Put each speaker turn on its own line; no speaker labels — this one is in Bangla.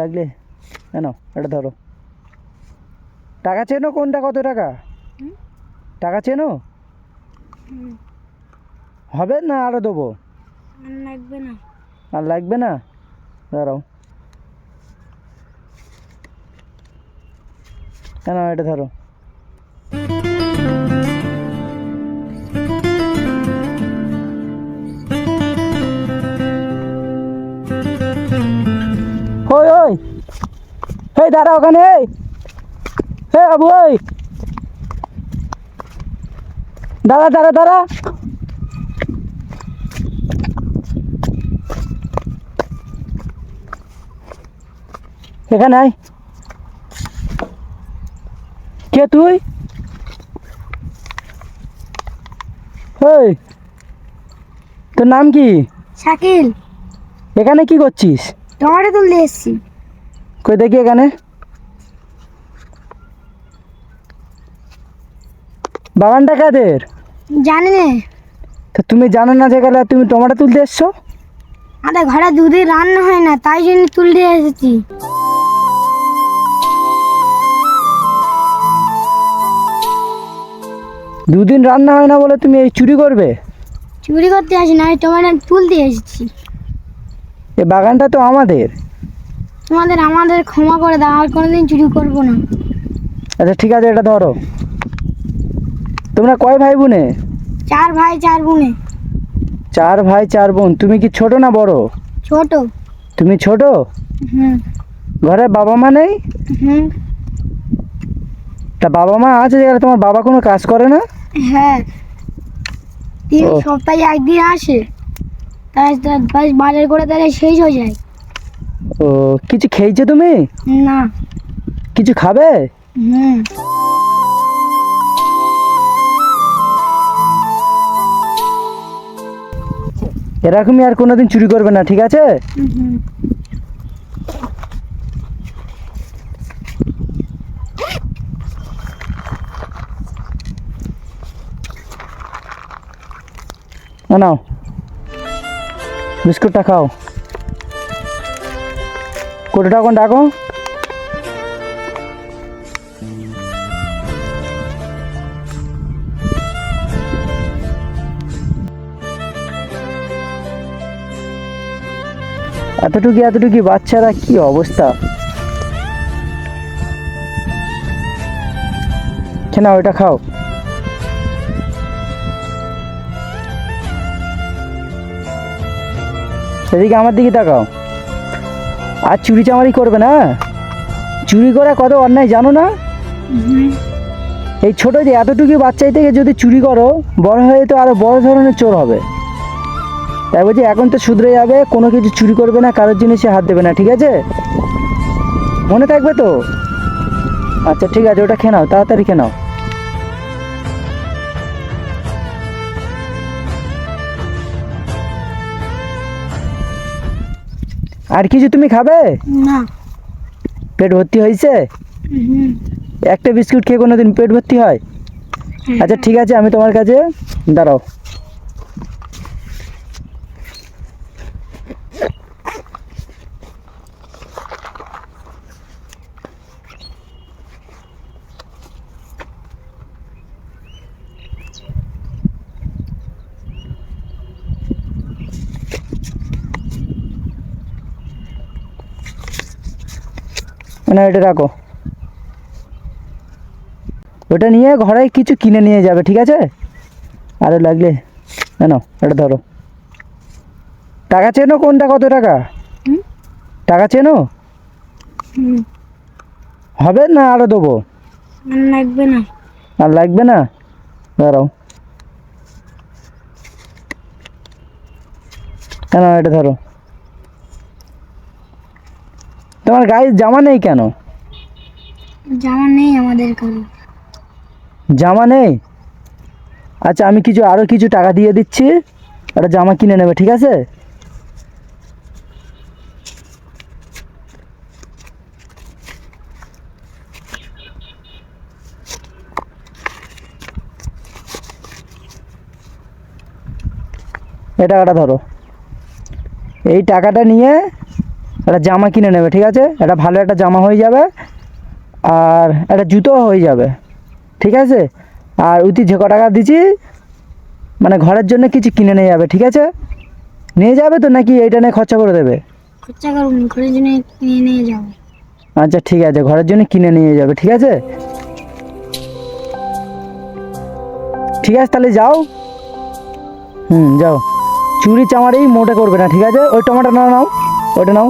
লাগলে কেন এটা ধরো। টাকা চেনো কোনটা? কত টাকা? টাকা চেনো? হবে না আরও দেবো?
আর লাগবে না।
আর লাগবে না? দাঁড়াও। কেন এটা ধরো। দাঁড়া ওখানে হে বাবু ওই দাঁড়া দাঁড়া দাঁড়া। এখানে আয়। কে তুই? ওই তোর নাম কি?
শাকিল।
এখানে কি করছিস?
টমেটো তুলতে এসছি।
কই দেখি এখানে। বাগানটা কাদের?
জানি না।
তা তুমি জানো না যে গেলে তুমি টমেটো তুলতে এসছো?
আমাদের ঘরে দুধে রান্না হয় না তাই জন্য তুলতে এসেছি।
দুদিন রান্না হয় না বলে তুমি এই চুরি করবে?
চুরি করতে আসি না আমি টমেটো তুলতে এসেছি।
এই বাগানটা তো আমাদের।
তোমাদের আমাদের ক্ষমা করে দাও আর কোনোদিন চুরি করব না।
আচ্ছা ঠিক আছে এটা ধরো। তোমরা কয় ভাই বোনে?
চার ভাই চার বোনে।
চার ভাই চার বোন। তুমি কি ছোট না বড়?
ছোট।
তুমি ছোট?
হুম।
ঘরে বাবা মা নেই?
হুম।
তা বাবা মা আছে যেখানে তোমার বাবা কোনো কাজ করে না?
হ্যাঁ। তিন সপ্তাহে একদিন আসে। তাই বাজার করে তাহলে শেষ হয়ে যায়।
ও কিছু খেয়েছো তুমি?
না।
কিছু খাবে?
হুম।
এরকমই আর কোনোদিন চুরি করবে না ঠিক আছে? নাও। বিস্কুটটা খাও। কোটি টাকা ডাকো? এতটুকু এতটুকু বাচ্চারা কি অবস্থা? খেনা ওইটা খাও। সেদিকে আমার দিকে তাকাও। আর চুরি চামারি করবে না? চুরি করা কত অন্যায় জানো না? এই ছোট যে এতটুকু বাচ্চাই থেকে যদি চুরি করো, বড় হয়ে তো আরও বড় ধরনের চোর হবে। তাই বলছি এখন তো শুধরে যাবে কোনো কিছু চুরি করবে না কারোর জিনিসে হাত দেবে না ঠিক আছে? মনে থাকবে তো? আচ্ছা ঠিক আছে ওটা খেয়ে নাও তাড়াতাড়ি খেয়ে নাও। আর কিছু তুমি খাবে?
না।
পেট ভর্তি হয়েছে? একটা বিস্কুট খেয়ে কোনো দিন পেট ভর্তি হয়। আচ্ছা ঠিক আছে আমি তোমার কাছে দাঁড়াও। না এটা রাখো। ওটা নিয়ে ঘরে কিছু কিনে নিয়ে যাবে ঠিক আছে? আরও লাগলে না নাও এটা ধরো। টাকা চেনো কোনটা? কত টাকা? টাকা চেনো? হবে না আরও দেবো?
লাগবে না।
আর লাগবে না? দাঁড়াও। কেন এটা ধরো। তোমার গায়ে জামা নেই কেন?
জামা নেই আমাদের কারও।
জামা নেই? আচ্ছা আমি কিছু আরও কিছু টাকা দিয়ে দিচ্ছি। একটা জামা কিনে নেবে ঠিক আছে? এই টাকাটা ধরো। এই টাকাটা নিয়ে একটা জামা কিনে নেবে ঠিক আছে? একটা ভালো একটা জামা হয়ে যাবে আর একটা জুতো হয়ে যাবে ঠিক আছে? আর উতি যে ক টাকা দিচ্ছি মানে ঘরের জন্য কিছু কিনে নিয়ে যাবে ঠিক আছে? নিয়ে যাবে তো নাকি এইটা নিয়ে খরচা করে দেবে?
খরচা করুন ঘরের জন্য কিনে নিয়ে যাব।
আচ্ছা ঠিক আছে ঘরের জন্য কিনে নিয়ে যাবে ঠিক আছে? ঠিক আছে তাহলে যাও। হুম যাও। চুরি চামারি মোটে করবে না ঠিক আছে? ওই টমাটো নাও নাও ওটা নাও।